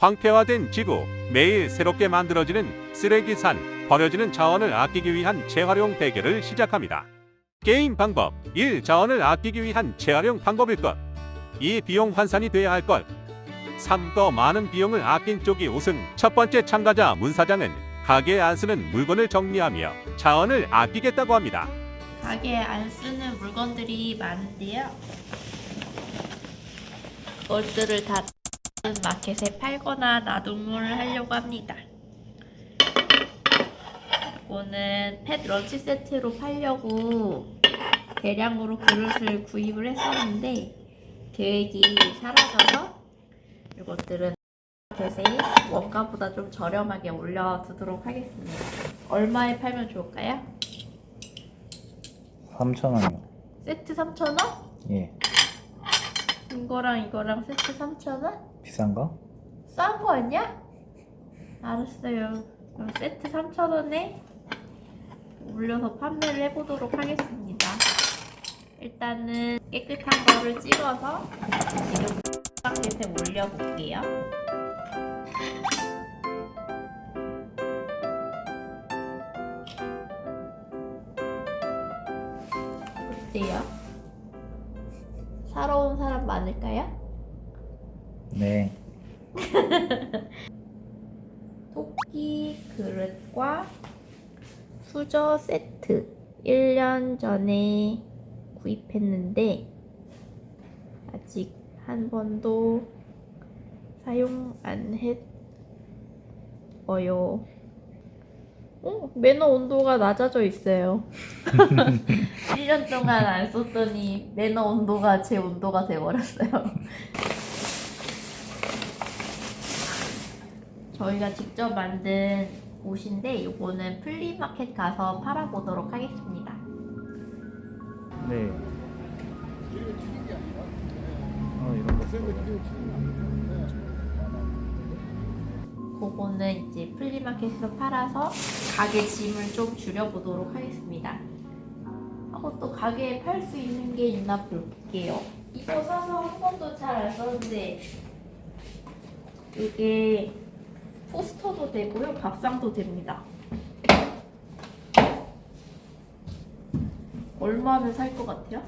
황폐화된 지구, 매일 새롭게 만들어지는 쓰레기산, 버려지는 자원을 아끼기 위한 재활용 대결을 시작합니다. 게임 방법 1. 자원을 아끼기 위한 재활용 방법일 것. 2. 비용 환산이 돼야 할 것. 3. 더 많은 비용을 아낀 쪽이 우승. 첫 번째 참가자 문 사장은 가게에 안 쓰는 물건을 정리하며 자원을 아끼겠다고 합니다. 가게에 안 쓰는 물건들이 많은데요. 그것들을 다 마켓에 팔거나 나눔을 하려고 합니다. 이거는 펫 런치 세트로 팔려고 대량으로 그릇을 구입을 했었는데 계획이 사라져서 이것들은 마켓에 원가보다 좀 저렴하게 올려두도록 하겠습니다. 얼마에 팔면 좋을까요? 3,000원이요. 세트 3,000원? 예. 이거랑 이거랑 세트 3,000원? 비싼가? 싼 거 아니야? 알았어요. 그럼 세트 3,000원에 올려서 판매를 해보도록 하겠습니다. 일단은 깨끗한 거를 찍어서 지금 마켓에 올려볼게요. 어때요? 사러 온 사람 많을까요? 네. 토끼 그릇과 수저 세트 1년 전에 구입했는데 아직 한 번도 사용 안 했어요. 어, 매너 온도가 낮아져 있어요. 1년 동안 안 썼더니 매너 온도가 제 온도가 돼버렸어요. 저희가 직접 만든 옷인데 이거는 플리마켓 가서 팔아보도록 하겠습니다. 네. 어, 이런 거. 그거는 이제 플리마켓에서 팔아서 가게 짐을 좀 줄여보도록 하겠습니다. 하고 또 가게에 팔 수 있는 게 있나 볼게요. 이거 사서 한 번도 잘 안 썼는데 이게 포스터도 되고요, 밥상도 됩니다. 얼마면 살 것 같아요?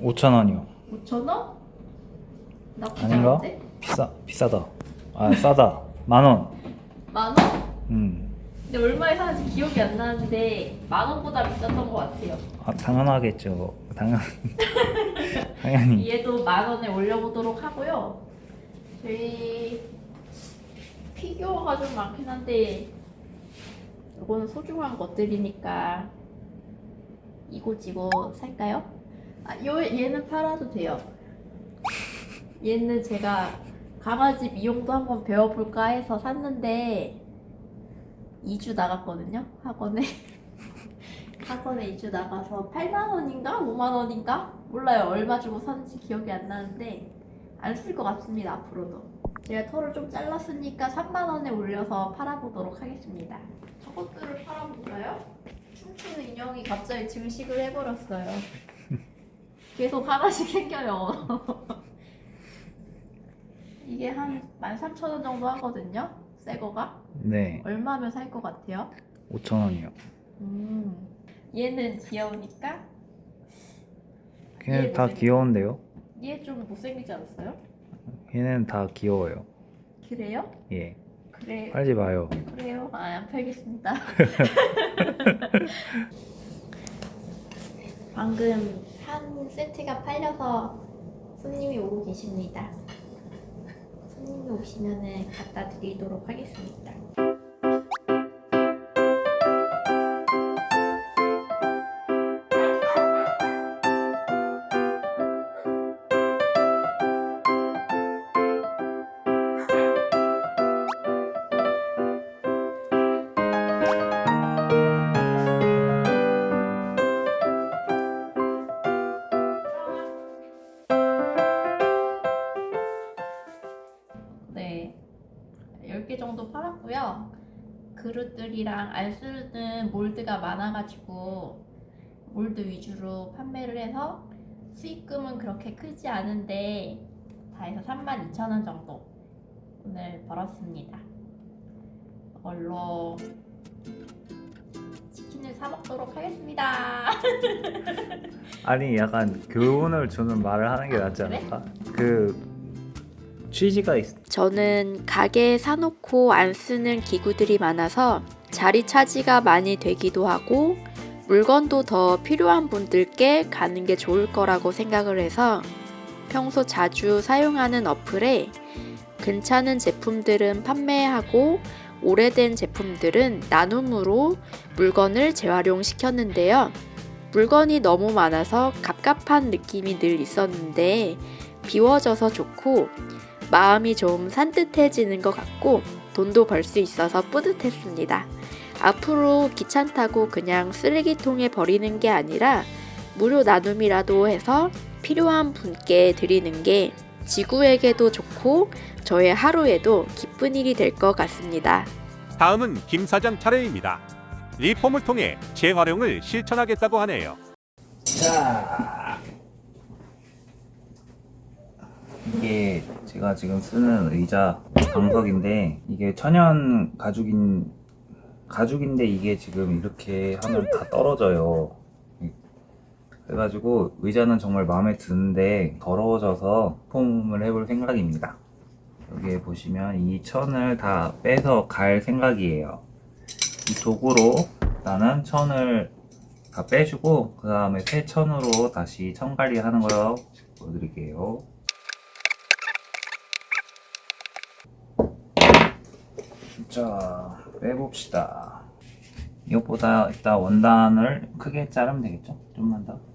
5,000원이요. 5,000원? 나쁘지 아닌가? 않은데? 비싸 비싸다. 아, 싸다. 만 원. 만 원? 음. 근데 얼마에 사는지 기억이 안 나는데 만 원보다 비쌌던 것 같아요. 아, 당연하겠죠. 당연. 당연히. 얘도 만 원에 올려보도록 하고요. 저희 피규어가 좀 많긴 한데 이거는 소중한 것들이니까 이고지고 살까요? 아, 요 얘는 팔아도 돼요. 얘는 제가 강아지 미용도 한번 배워볼까 해서 샀는데 2주 나갔거든요 학원에. 학원에 2주 나가서 8만 원인가? 5만 원인가? 몰라요. 얼마 주고 샀는지 기억이 안 나는데 안 쓸 것 같습니다 앞으로도. 제가 털을 좀 잘랐으니까 3만 원에 올려서 팔아보도록 하겠습니다. 저것들을 팔아볼까요? 춤추는 인형이 갑자기 증식을 해버렸어요. 계속 하나씩 생겨요 이게 한 13,000원 정도 하거든요 새 거가 네. 얼마면 살 것 같아요? 5,000원이요. 음, 얘는 귀여우니까 걔는 예, 다 귀여운데요. 얘 좀 못생기지 않았어요? 걔는 다 귀여워요. 그래요? 예. 그래 팔지 마요. 그래요? 아, 안 팔겠습니다. 방금 한 세트가 팔려서 손님이 오고 계십니다. 손님이 오시면은 갖다 드리도록 하겠습니다. 안 쓰는 몰드가 많아가지고 몰드 위주로 판매를 해서 수익금은 그렇게 크지 않은데 다 해서 32,000원 정도 오늘 벌었습니다. 이걸로 치킨을 사 먹도록 하겠습니다. 아니 약간 교훈을 주는 말을 하는 게 낫지? 않을까? 그 취지가 있. 저는 가게에 사놓고 안 쓰는 기구들이 많아서 자리 차지가 많이 되기도 하고 물건도 더 필요한 분들께 가는 게 좋을 거라고 생각을 해서 평소 자주 사용하는 어플에 괜찮은 제품들은 판매하고 오래된 제품들은 나눔으로 물건을 재활용시켰는데요. 물건이 너무 많아서 갑갑한 느낌이 늘 있었는데 비워져서 좋고 마음이 좀 산뜻해지는 것 같고 돈도 벌 수 있어서 뿌듯했습니다. 앞으로 귀찮다고 그냥 쓰레기통에 버리는 게 아니라 무료 나눔이라도 해서 필요한 분께 드리는 게 지구에게도 좋고 저의 하루에도 기쁜 일이 될 것 같습니다. 다음은 김 사장 차례입니다. 리폼을 통해 재활용을 실천하겠다고 하네요. 자. 이게 제가 지금 쓰는 의자 방석인데 이게 천연 가죽인 가죽인데 이게 지금 이렇게 하면 다 떨어져요. 그래가지고 의자는 정말 마음에 드는데 더러워져서 폼을 해볼 생각입니다. 여기에 보시면 이 천을 다 빼서 갈 생각이에요. 이 도구로 나는 천을 다 빼주고 그 다음에 새 천으로 다시 천갈이 하는 거 보여드릴게요. 자 빼봅시다. 이것보다 일단 원단을 크게 자르면 되겠죠? 좀만 더.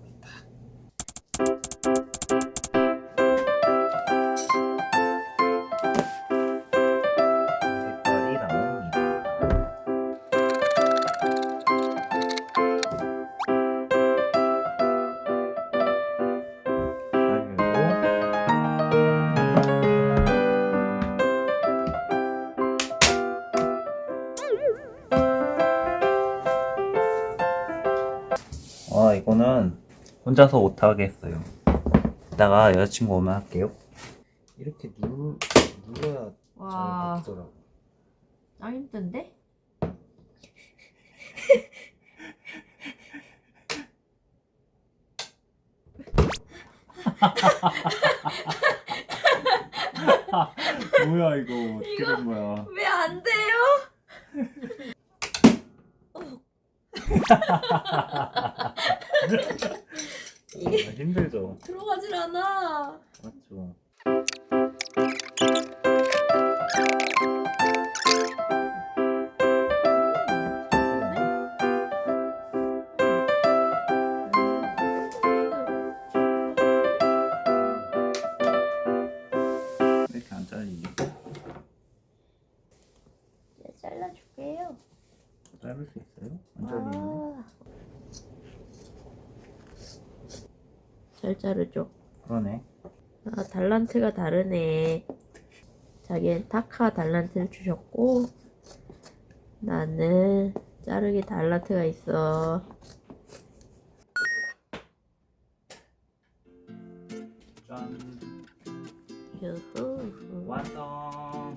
와 이거는 혼자서 못하겠어요 이따가 여자친구 오면 할게요 이렇게 누, 눌러야 와. 잘 바뀌더라고 짱 힘든데? 뭐야 이거 어떻게 된 거야 왜 안 돼요? 이게 힘들죠 들어가질 않아. 맞죠 이렇게 안? 네, 잘라줄게요. 짧을 수 있어요? 안 잘리는데? 아. 잘 자르죠. 그러네 아, 달란트가 다르네. 자기는 타카 달란트를 주셨고, 나는 자르기 달란트가 있어. 짠 유후. 완성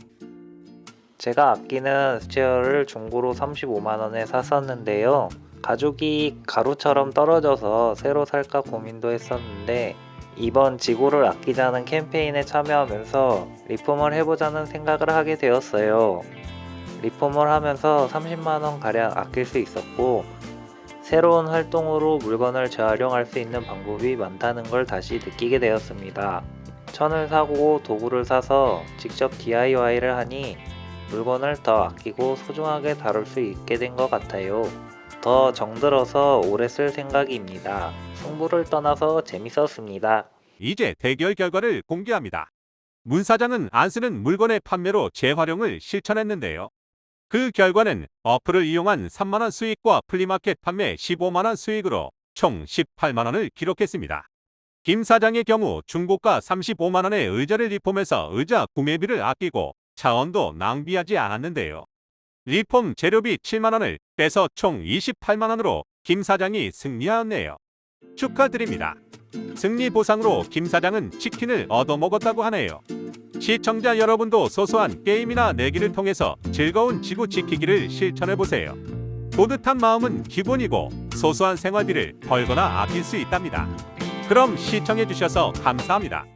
제가 아끼는 스체어를 중고로 35만원에 샀었는데요. 가죽이 가루처럼 떨어져서 새로 살까 고민도 했었는데 이번 지구를 아끼자는 캠페인에 참여하면서 리폼을 해보자는 생각을 하게 되었어요. 리폼을 하면서 30만원 가량 아낄 수 있었고 새로운 활동으로 물건을 재활용할 수 있는 방법이 많다는 걸 다시 느끼게 되었습니다. 천을 사고 도구를 사서 직접 DIY를 하니 물건을 더 아끼고 소중하게 다룰 수 있게 된 것 같아요. 더 정들어서 오래 쓸 생각입니다. 승부를 떠나서 재밌었습니다. 이제 대결 결과를 공개합니다. 문 사장은 안 쓰는 물건의 판매로 재활용을 실천했는데요. 그 결과는 어플을 이용한 3만원 수익과 플리마켓 판매 15만원 수익으로 총 18만원을 기록했습니다. 김 사장의 경우 중고가 35만원의 의자를 리폼해서 의자 구매비를 아끼고 차원도 낭비하지 않았는데요. 리폼 재료비 7만원을 빼서 총 28만원으로 김 사장이 승리하였네요. 축하드립니다. 승리 보상으로 김 사장은 치킨을 얻어먹었다고 하네요. 시청자 여러분도 소소한 게임이나 내기를 통해서 즐거운 지구 지키기를 실천해 보세요. 뿌듯한 마음은 기본이고 소소한 생활비를 벌거나 아낄 수 있답니다. 그럼 시청해 주셔서 감사합니다.